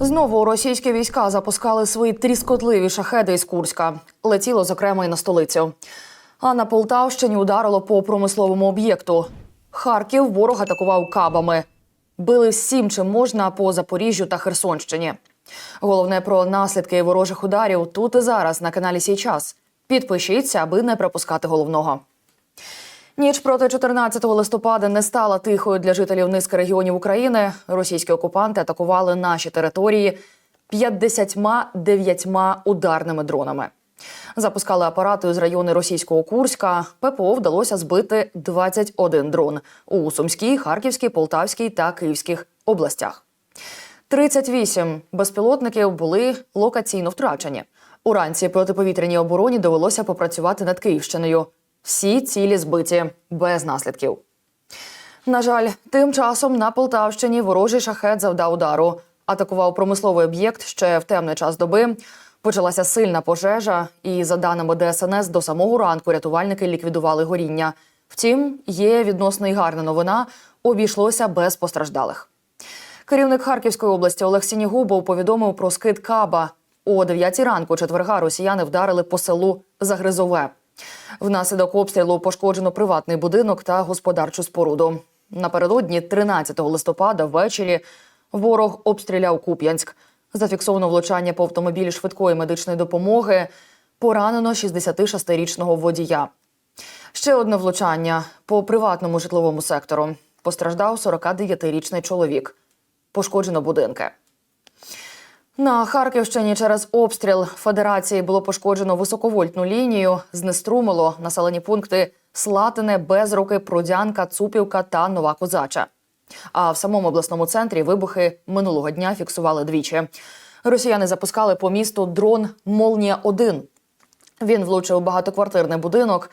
Знову російські війська запускали свої тріскотливі шахеди із Курська. Летіло, зокрема, і на столицю. А на Полтавщині ударило по промисловому об'єкту. Харків ворог атакував кабами. Били всім, чим можна по Запоріжжю та Херсонщині. Головне про наслідки ворожих ударів тут і зараз на каналі Сій час. Підпишіться, аби не пропускати головного. Ніч проти 14 листопада не стала тихою для жителів низки регіонів України. Російські окупанти атакували наші території 59 ударними дронами. Запускали апарати з району російського Курська. ППО вдалося збити 21 дрон у Сумській, Харківській, Полтавській та Київських областях. 38 безпілотників були локаційно втрачені. Уранці протиповітряній обороні довелося попрацювати над Київщиною. Всі цілі збиті без наслідків. На жаль, тим часом на Полтавщині ворожий шахет завдав удару. Атакував промисловий об'єкт ще в темний час доби. Почалася сильна пожежа, і за даними ДСНС, до самого ранку рятувальники ліквідували горіння. Втім, є відносно й гарна новина. Обійшлося без постраждалих. Керівник Харківської області Олег Сінігубов повідомив про скид Каба. О 9 ранку четверга росіяни вдарили по селу Загризове. Внаслідок обстрілу пошкоджено приватний будинок та господарчу споруду. Напередодні, 13 листопада, ввечері ворог обстріляв Куп'янськ. Зафіксовано влучання по автомобілі швидкої медичної допомоги. Поранено 66-річного водія. Ще одне влучання по приватному житловому сектору. Постраждав 49-річний чоловік. Пошкоджено будинки. На Харківщині через обстріл Федерації було пошкоджено високовольтну лінію, знеструмило населені пункти Слатине, Безруки, Прудянка, Цупівка та Нова Козача. А в самому обласному центрі вибухи минулого дня фіксували двічі. Росіяни запускали по місту дрон Молнія 1 Він влучив багатоквартирний будинок.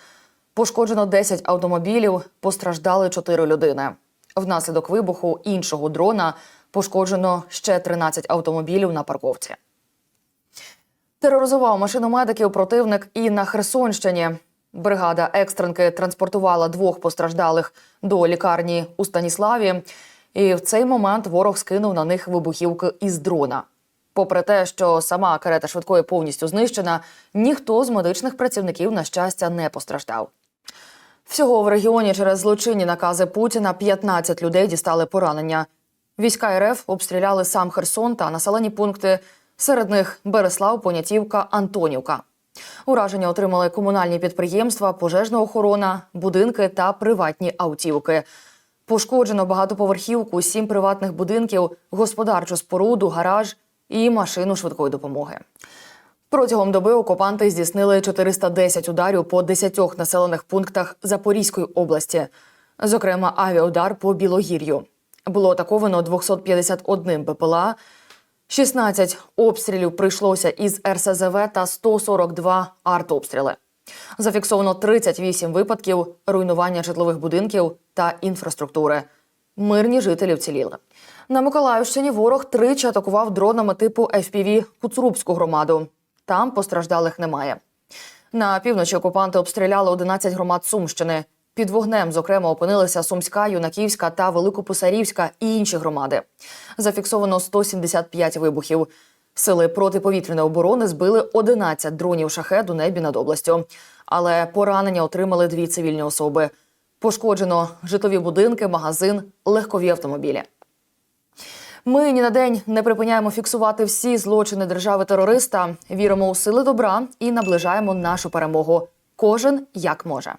Пошкоджено 10 автомобілів, постраждали 4 людини. Внаслідок вибуху іншого дрона пошкоджено ще 13 автомобілів на парковці. Тероризував машину медиків противник і на Херсонщині. Бригада екстренки транспортувала двох постраждалих до лікарні у Станіславі. І в цей момент ворог скинув на них вибухівки із дрона. Попри те, що сама карета швидкої повністю знищена, ніхто з медичних працівників, на щастя, не постраждав. Всього в регіоні через злочинні накази Путіна 15 людей дістали поранення. Війська РФ обстріляли сам Херсон та населені пункти. Серед них Береслав, Понятівка, Антонівка. Ураження отримали комунальні підприємства, пожежна охорона, будинки та приватні автівки. Пошкоджено багатоповерхівку, сім приватних будинків, господарчу споруду, гараж і машину швидкої допомоги. Протягом доби окупанти здійснили 410 ударів по 10 населених пунктах Запорізької області, зокрема авіаудар по Білогір'ю. Було атаковано 251 БПЛА, 16 обстрілів прийшлося із РСЗВ та 142 артобстріли. Зафіксовано 38 випадків руйнування житлових будинків та інфраструктури. Мирні жителі вціліли. На Миколаївщині ворог тричі атакував дронами типу FPV Куцрубську громаду. Там постраждалих немає. На півночі окупанти обстріляли 11 громад Сумщини. Під вогнем, зокрема, опинилися Сумська, Юнаківська та Великописарівська і інші громади. Зафіксовано 175 вибухів. Сили протиповітряної оборони збили 11 дронів шахет у небі над областю. Але поранення отримали дві цивільні особи. Пошкоджено житлові будинки, магазин, легкові автомобілі. Ми ні на день не припиняємо фіксувати всі злочини держави-терориста, віримо у сили добра і наближаємо нашу перемогу. Кожен як може.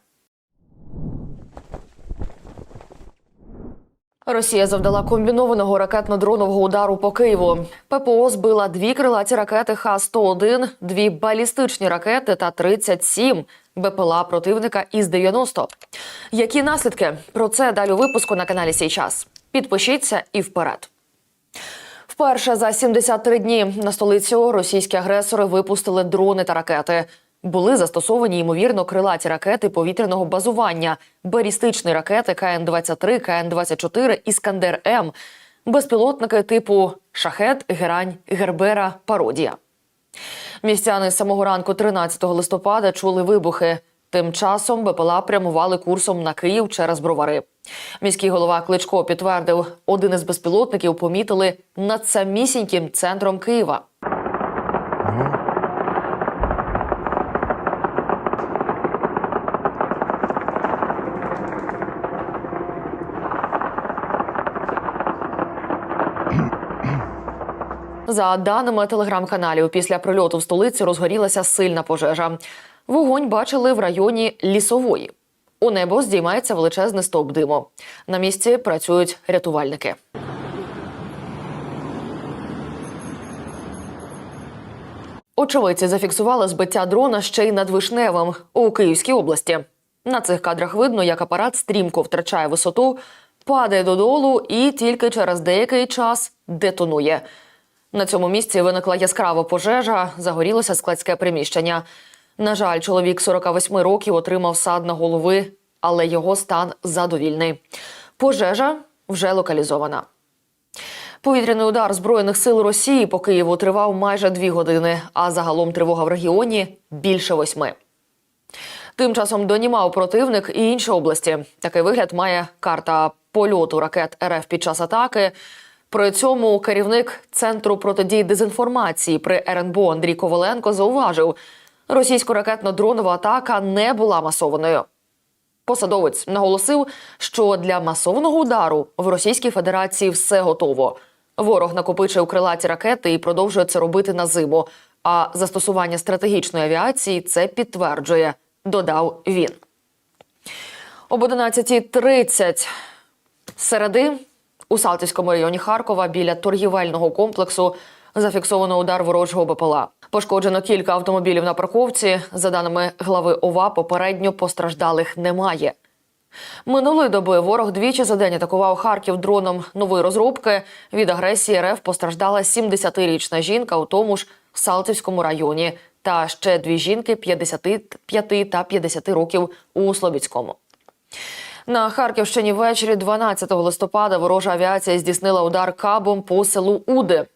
Росія завдала комбінованого ракетно-дронового удару по Києву. ППО збила дві крилаті ракети Х-101, дві балістичні ракети та 37 БПЛА противника із 90. Які наслідки? Про це далі у випуску на каналі Сій час. Підпишіться і вперед. Вперше за 73 дні на столицю російські агресори випустили дрони та ракети. Були застосовані ймовірно крилаті ракети повітряного базування, балістичні ракети КН-23, КН-24, Іскандер М, безпілотники типу Шахет, Герань, Гербера, Пародія. Містяни з самого ранку 13 листопада чули вибухи. Тим часом БПЛА прямували курсом на Київ через бровари. Міський голова Кличко підтвердив, один із безпілотників помітили над самісіньким центром Києва. За даними телеграм-каналів, після прильоту в столиці розгорілася сильна пожежа. Вогонь бачили в районі лісової. У небо здіймається величезний стовп диму. На місці працюють рятувальники. Очевидці зафіксували збиття дрона ще й над Вишневим у Київській області. На цих кадрах видно, як апарат стрімко втрачає висоту, падає додолу і тільки через деякий час детонує. На цьому місці виникла яскрава пожежа, загорілося складське приміщення. На жаль, чоловік 48 років отримав сад на голови, але його стан задовільний. Пожежа вже локалізована. Повітряний удар збройних сил Росії по Києву тривав майже дві години, а загалом тривога в регіоні більше восьми. Тим часом донімав противник і інші області. Такий вигляд має карта польоту ракет РФ під час атаки. При цьому керівник центру протидії дезінформації при РНБО Андрій Коваленко зауважив, російсько-ракетно-дронова атака не була масованою. Посадовець наголосив, що для масованого удару в Російській Федерації все готово. Ворог накопичив крилаті ракети і продовжує це робити на зиму. А застосування стратегічної авіації це підтверджує, додав він. Об 11.30 середи у Салтівському районі Харкова біля торгівельного комплексу зафіксовано удар ворожого БПЛА. Пошкоджено кілька автомобілів на парковці. За даними глави ОВА, попередньо постраждалих немає. Минулої доби ворог двічі за день атакував Харків дроном нової розробки. Від агресії РФ постраждала 70-річна жінка у тому ж Салтівському районі, та ще дві жінки 55 та 50 років у Слобідському. На Харківщині ввечері 12 листопада ворожа авіація здійснила удар кабом по селу Уди.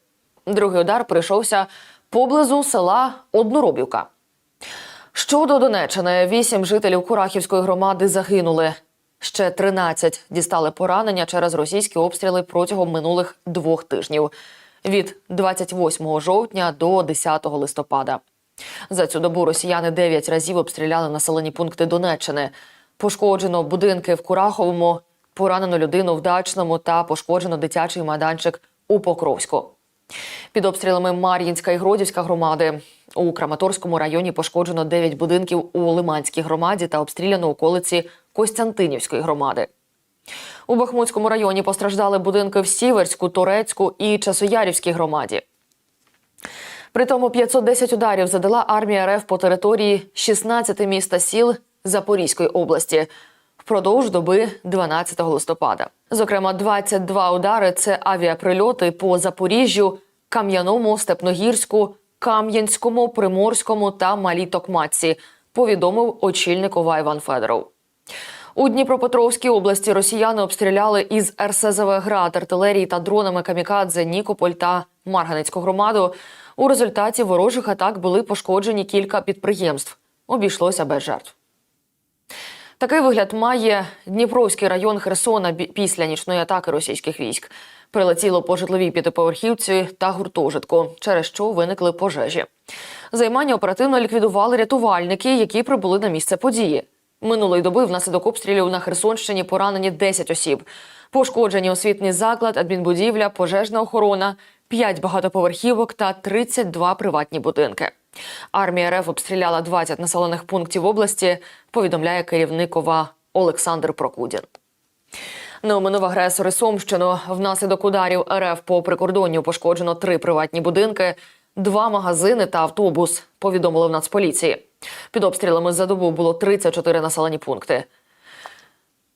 Другий удар прийшовся поблизу села Одноробівка. Щодо Донеччини, вісім жителів Курахівської громади загинули. Ще 13 дістали поранення через російські обстріли протягом минулих двох тижнів від 28 жовтня до 10 листопада. За цю добу росіяни 9 разів обстріляли населені пункти Донеччини. Пошкоджено будинки в Кураховому, поранено людину в Дачному та пошкоджено дитячий майданчик у Покровську. Під обстрілами Мар'їнська і Гродівська громади у Краматорському районі пошкоджено 9 будинків у Лиманській громаді та обстріляно околиці Костянтинівської громади. У Бахмутському районі постраждали будинки в Сіверську, Торецьку і Часоярівській громаді. Притому 510 ударів задала армія РФ по території 16 міст та сіл Запорізької області впродовж доби 12 листопада. Зокрема, 22 удари це авіаприльоти по Запоріжжю, Кам'яному, Степногірську, Кам'янському, Приморському та Малій Токматці, повідомив очільник ОВА Іван Федоров. У Дніпропетровській області росіяни обстріляли із РСЗВ град, артилерії та дронами камікадзе Нікополь та Марганецьку громаду. У результаті ворожих атак були пошкоджені кілька підприємств. Обійшлося без жертв. Такий вигляд має Дніпровський район Херсона після нічної атаки російських військ. Прилетіло по житловій п'ятиповерхівці та гуртожитку, через що виникли пожежі. Займання оперативно ліквідували рятувальники, які прибули на місце події. Минулої доби внаслідок обстрілів на Херсонщині поранені 10 осіб. Пошкоджені освітній заклад, адмінбудівля, пожежна охорона, 5 багатоповерхівок та 32 приватні будинки. Армія РФ обстріляла 20 населених пунктів області, повідомляє керівник ОВА Олександр Прокудін. Не оминув агресори Сумщину. Внаслідок ударів РФ по прикордонню пошкоджено три приватні будинки, два магазини та автобус. Повідомили в Нацполіції. Під обстрілами за добу було 34 населені пункти.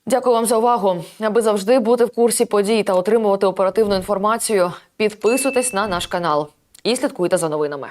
Дякую вам за увагу. Аби завжди бути в курсі подій та отримувати оперативну інформацію, підписуйтесь на наш канал і слідкуйте за новинами.